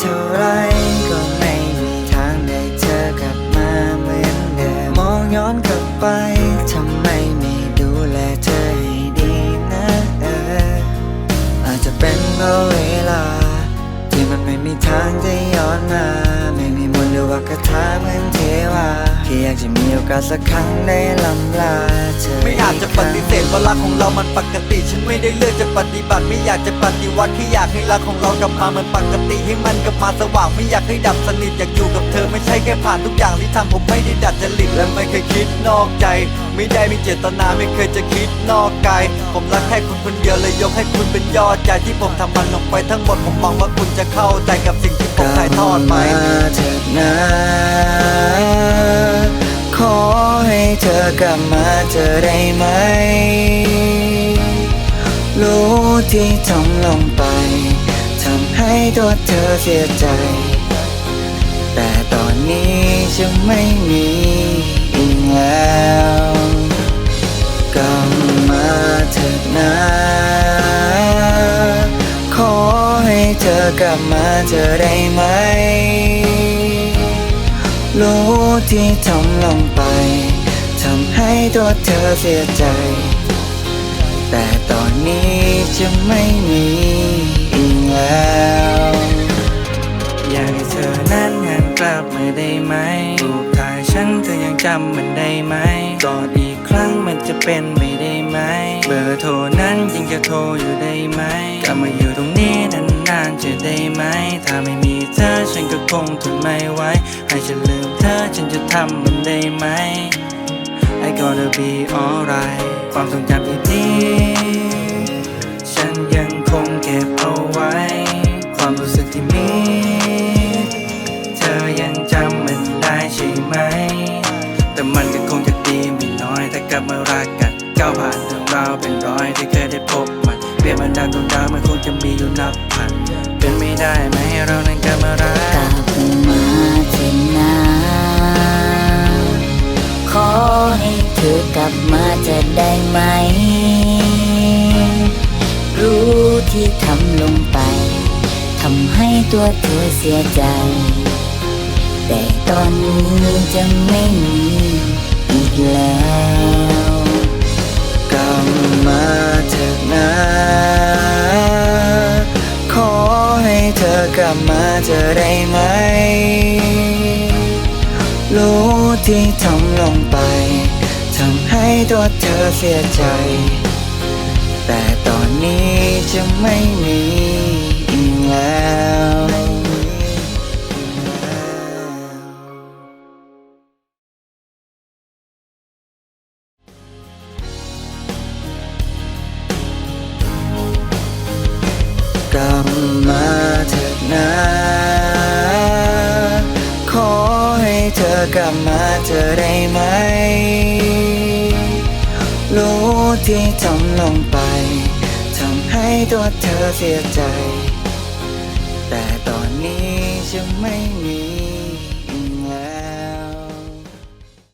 เท่าไรก็ไม่มีทางได้เจอกลับมาเหมือนเดิมมองย้อนกลับไปทำไมไม่ดูแลเธอให้ดีนะเอออาจจะเป็นเพราะเวลา ที่มันไม่มีทางจะย้อนมา ไม่มีมนต์หรือว่ากระทาเหมือนเทวาแค่อยากจะมีโอกาสสักครั้งได้ลำลาเธอ ว่ารักของเรามันปกติ ฉันไม่ได้เลือกจะปฏิบัติไม่อยากจะปฏิวัติแค่อยากให้รักของเรากลับมาเหมือนปกติ ให้มันกลับมาสว่างไม่อยากให้ดับสนิทอยากอยู่กับเธอไม่ใช่แค่ผ่านทุกอย่างที่ทำผมไม่ได้ดัดจริตและไม่เคยคิดนอกใจ ไม่ได้มีเจตนาไม่เคยจะคิดนอกกายผมรักแค่คุณคนเดียวเลยยกให้คุณเป็นยอดใจที่ผมทำมันลงไปทั้งหมดผมหวังว่าคุณจะเข้าใจกับสิ่งที่ผมถ่ายทอดไปกลับมาเถิดนะขอให้เธอกลับมาเจอได้ไหม ที่ทำลงไปทำให้ตัวเธอเสียใจ แต่ตอนนี้จะไม่มีอีกแล้วกลับมาเถิดนะขอให้เธอกลับมาเจอได้ไหม รู้ที่ทำลงไปทำให้ตัวเธอเสียใจ แต่ตอนนี้จะไม่มีอีกแล้ว อยากให้เธอนั้นหันกลับมาได้ไหมรูปถ่ายฉันเธอยังจำมันได้ไหมกอดอีกครั้งมันจะเป็นไปได้ไหม เบอร์โทรนั้นยังจะโทรอยู่ได้ไหมกลับมาอยู่ตรงนี้นานๆจะได้ไหม ถ้าไม่มีเธอฉันก็คงทนไม่ไหวให้ฉันลืมเธอฉันจะทำมันได้ไหม Gotta be alright ความทรงจำที่ดีฉันยังคงเก็บเอาไว้ ความรู้สึกที่มี เธอยังจำมันได้ใช่ไหม แต่มันก็คงจะดีไม่น้อยถ้ากลับมารักกันก้าวผ่านเรื่องราวเป็นร้อยที่เคยได้พบมันเปรียบมันดาวดวงดาวมันคงจะมีอยู่นับพันเป็นไม่ได้ไหมำให้ตัวเธอเสียใจ แต่ตอนนี้จะไม่มีอีกแล้วกลับมาเถิดนะ ขอให้เธอกลับมาเจอได้ไหม รู้ที่ทำลงไปทำให้ตัวเธอเสียใจ แต่ตอนนี้จะไม่มี กลับมาเจอได้ไหม รู้ที่ทำลงไป ทำให้ตัวเธอเสียใจ แต่ตอนนี้จะไม่มี